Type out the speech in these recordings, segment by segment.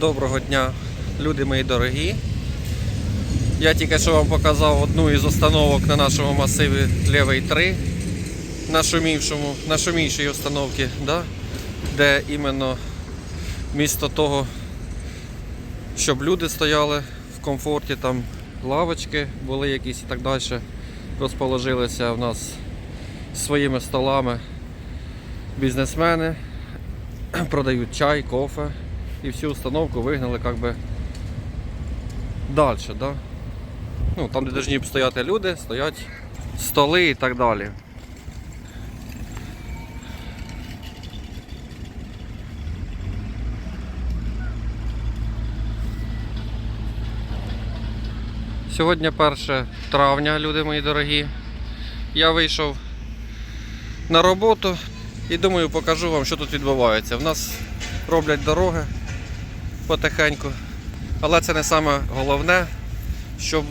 Доброго дня, люди мої дорогі. Я тільки що вам показав одну із установок на нашому масиві Левий 3, на шумівшому, на установці, да? де іменно вмісто того, щоб люди стояли в комфорті, там лавочки були якісь і так далі, розположилися в нас своїми столами бізнесмени, продають чай, кофе і всю установку вигнали как би далі, да? Ну, там, де повинні стояти люди, стоять столи і так далі. Сьогодні 1 травня, люди мої дорогі. Я вийшов на роботу і думаю, покажу вам, що тут відбувається. В нас роблять дороги потихеньку. Але це не саме головне, що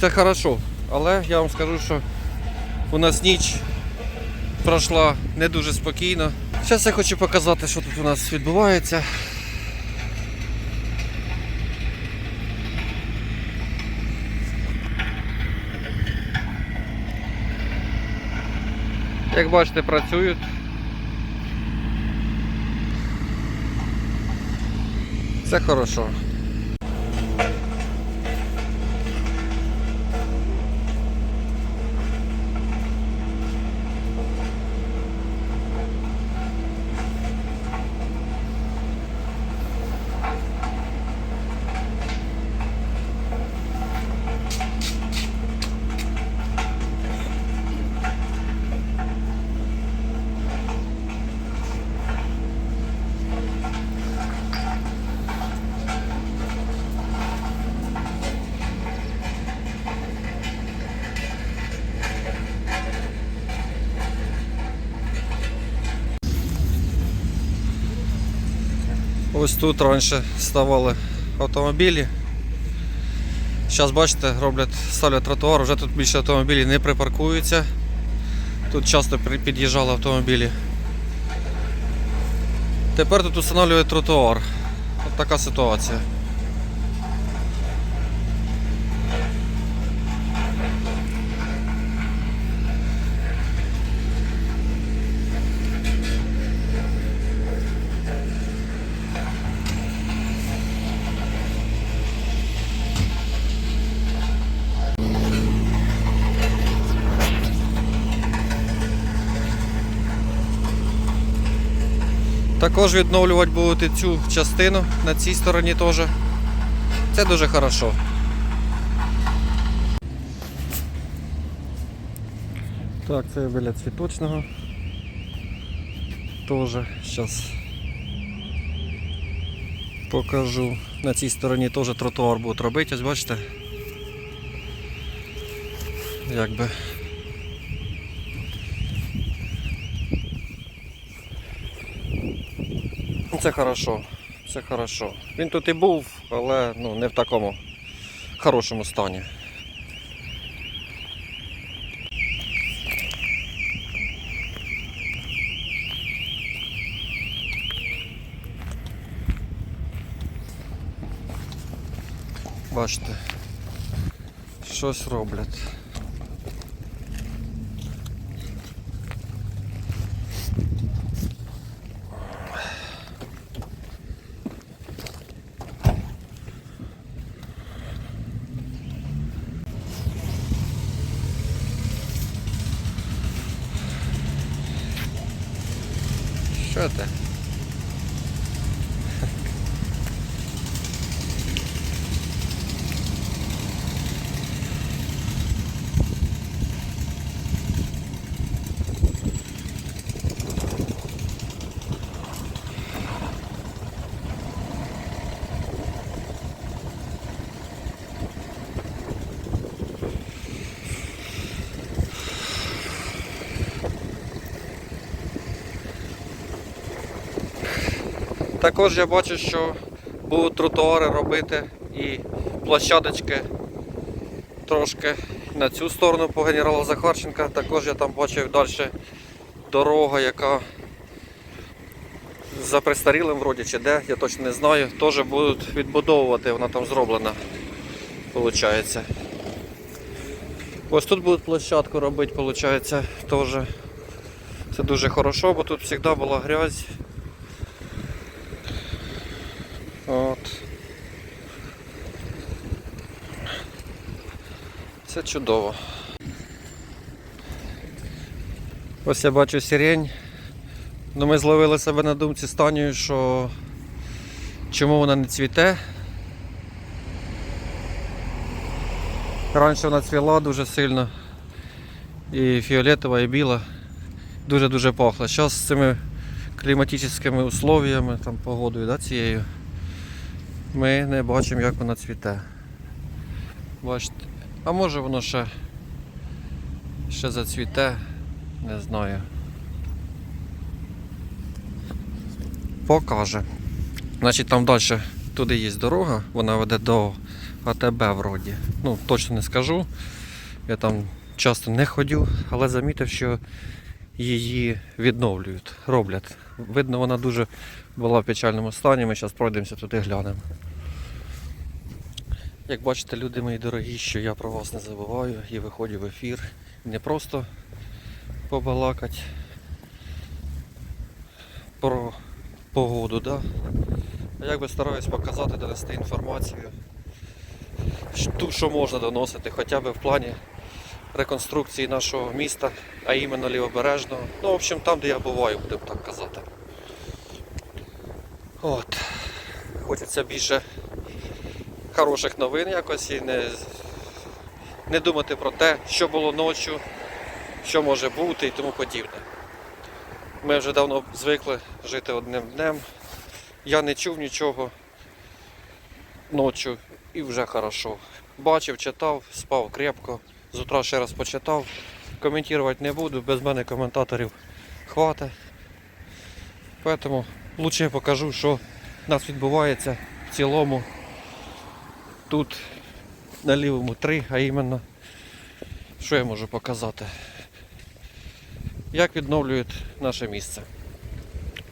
це хорошо. Але я вам скажу, що у нас ніч пройшла не дуже спокійно. Зараз я хочу показати, що тут у нас відбувається. Як бачите, працюють. Це хорошо. Ось тут раніше ставали автомобілі. Зараз бачите, роблять, ставлять тротуар, вже тут більше автомобілів не припаркуються. Тут часто під'їжджали автомобілі. Тепер тут встановлюють тротуар. От така ситуація. Також відновлювати будуть цю частину на цій стороні теж. Це дуже хорошо. Так, це вигляд цвіточного. Тоже зараз покажу. На цій стороні теж тротуар будуть робити, ось бачите. Якби. Це хорошо, це хорошо. Він тут і був, але ну, не в такому хорошому стані. Бачите, щось роблять. Що ти? Також я бачу, що будуть тротуари робити і площадочки трошки на цю сторону по генерала Захарченка. Також я там бачив далі дорога, яка за пристарілим вроді чи де, я точно не знаю. Теж будуть відбудовувати, вона там зроблена. Виходить. Ось тут будуть площадку робити, виходить, теж. Це дуже хорошо, бо тут завжди була грязь. От. Це чудово. Ось я бачу сирень. Ну, ми зловили себе на думці з Танею, що чому вона не цвіте. Раніше вона цвіла дуже сильно. І фіолетова, і біла. Дуже-дуже пахла. Зараз з цими кліматичними условиями, там, погодою да, цією, ми не бачимо, як вона цвіте. Бачите. А може воно ще, ще зацвіте, не знаю. Покаже. Значить там далі туди є дорога, вона веде до АТБ вроді. Ну, точно не скажу. Я там часто не ходю, але замітив, що її відновлюють, роблять. Видно, вона дуже була в печальному стані. Ми зараз пройдемося туди глянемо. Як бачите, люди мої дорогі, що я про вас не забуваю і виходжу в ефір. Не просто побалакати про погоду, да? а якби стараюсь показати, донести інформацію, ту, що можна доносити, хоча б в плані реконструкції нашого міста, а іменно лівобережного. Ну, в общем, там, де я буваю, будемо так казати. От. Хочеться більше хороших новин якось і не, не думати про те, що було ночі, що може бути і тому подібне. Ми вже давно звикли жити одним днем. Я не чув нічого ночі і вже хорошо. Бачив, читав, спав крепко. З утра ще раз почитав. Коментувати не буду, без мене коментаторів хватить. Тому я покажу, що в нас відбувається в цілому тут на лівому 3, а іменно, що я можу показати? Як відновлюють наше місце.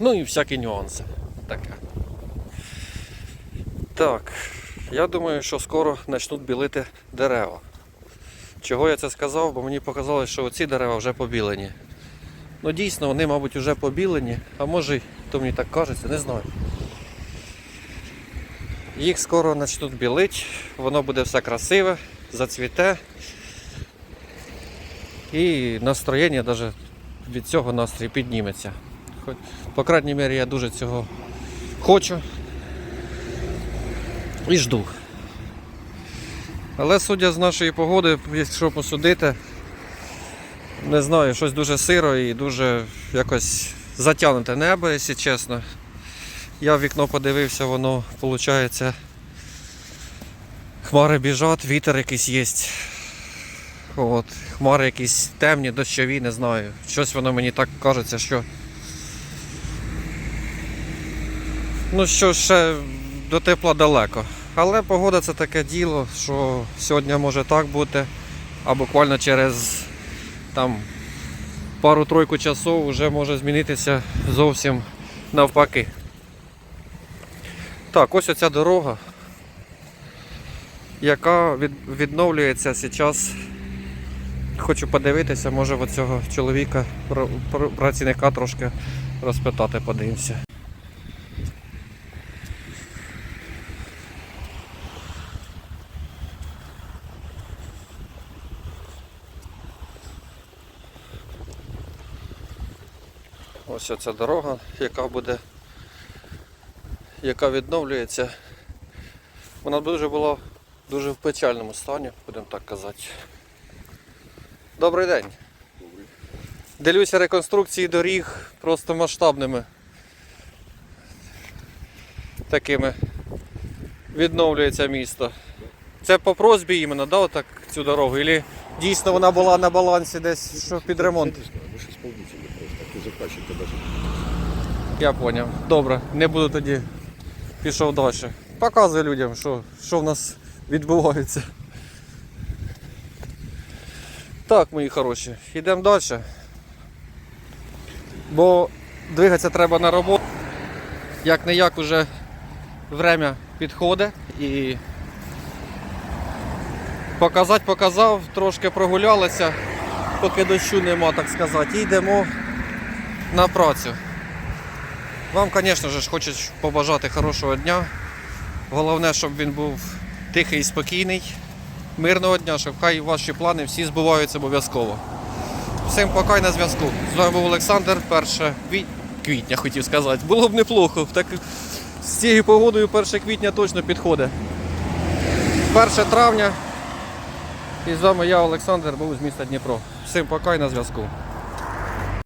Ну і всякі нюанси. Таке. Так, я думаю, що скоро почнуть білити дерева. Чого я це сказав? Бо мені показалось, що оці дерева вже побілені. Ну дійсно, вони, мабуть, вже побілені, а може, то мені так кажеться, не знаю. Їх скоро почнуть білити, воно буде все красиве, зацвіте. І настроєння навіть від цього настрій підніметься. Хоч, по крайній мірі, я дуже цього хочу і жду. Але судя з нашої погоди, якщо посудити, не знаю, щось дуже сиро і дуже якось затягнуте небо, якщо чесно. Я в вікно подивився, воно виходить. Хмари біжать, вітер якийсь є. От, хмари якісь темні, дощові, не знаю. Щось воно мені так кажеться, що. Ну що ще до тепла далеко. Але погода це таке діло, що сьогодні може так бути, а буквально через там пару-тройку часов вже може змінитися зовсім навпаки. Так, ось оця дорога, яка відновлюється зараз. Хочу подивитися, може в цього чоловіка, пр- пр- працівника трошки розпитати, подивимося. Ось оця дорога, яка буде, яка відновлюється. Вона дуже була дуже в печальному стані, будемо так казати. Добрий день. Дивлюся реконструкції доріг просто масштабними. Такими відновлюється місто. Це по просьбі іменно, да, отак цю дорогу? Или дійсно вона була на балансі десь що під ремонт? Мы же исполнители просто, ты заказчика даже. Я поняв. Добре, не буду тоді пішов далі. Показуй людям, що, що в нас відбувається. Так, мої хороші, йдемо далі. Бо двигатися треба на роботу. як не як уже время підходить і показати показав, трошки прогулялися, поки дощу нема, так сказати, і йдемо на працю. Вам, звісно ж, хочу побажати хорошого дня. Головне, щоб він був тихий і спокійний, мирного дня, щоб хай ваші плани всі збуваються обов'язково. Всім пока і на зв'язку. З вами був Олександр, 1 квітня хотів сказати. Було б неплохо. Так з цією погодою 1 квітня точно підходить. 1 травня. І з вами я, Олександр, був з міста Дніпро. Всім пока і на зв'язку.